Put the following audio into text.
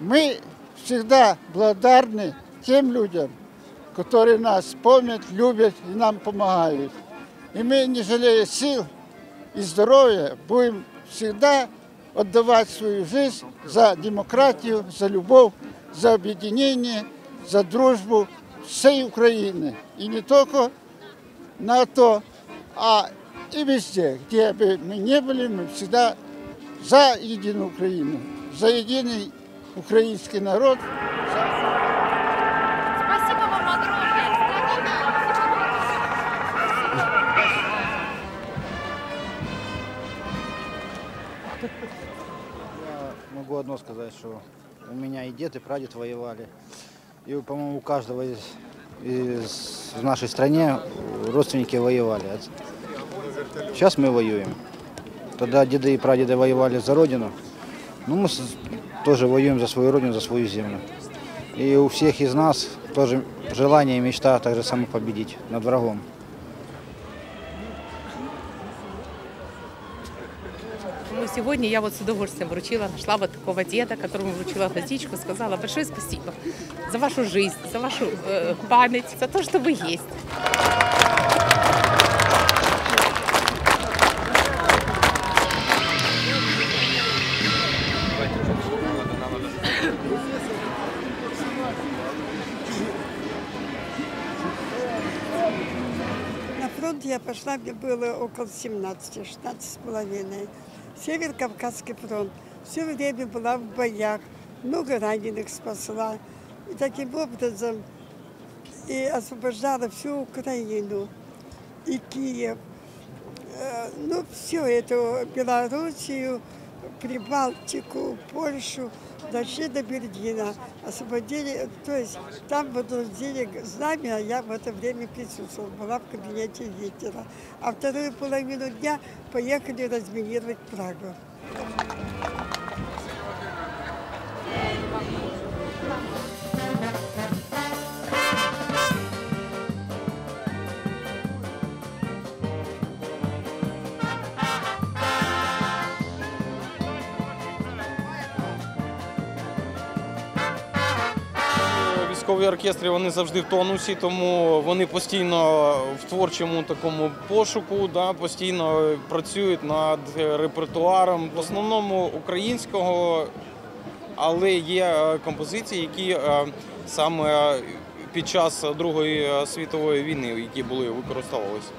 Мы всегда благодарны тем людям, которые нас помнят, любят и нам помогают. И мы, не жалея сил и здоровья, будем всегда отдавать свою жизнь за демократию, за любовь, за объединение, за дружбу всей Украины. И не только на то, а и везде, где бы мы ни были, мы всегда за единую Украину, за единый украинский народ. Спасибо вам огромное. Я могу одно сказать, что у меня и дед, и прадед воевали. И, по-моему, у каждого из, из в нашей стране родственники воевали. Сейчас мы воюем. Тогда деды и прадеды воевали за родину. Ну, мы тоже воюем за свою родину, за свою землю. И у всех из нас тоже желание и мечта так же само победить над врагом. Ну, сегодня я вот с удовольствием вручила, нашла вот такого деда, которому вручила гвоздичку, сказала большое спасибо за вашу жизнь, за вашу э, память, за то, что вы есть. Фронт я пошла, мне было около 17, 16 с половиной. Северо-Кавказский фронт. Все время была в боях, много раненых спасла. И таким образом и освобождала всю Украину, и Киев. Э, Ну, все это, Белоруссию, Прибалтику, Польшу, дошли до Берлина, освободили, то есть там водрузили знамя, а я в это время присутствовала, была в кабинете Гитлера. А вторую половину дня поехали разминировать Прагу. Військові оркестри вони завжди в тонусі, тому вони постійно в творчому такому пошуку, да, постійно працюють над репертуаром, в основному українського, але є е, композиції, які е, саме під час Другої світової війни, які були використовувалися.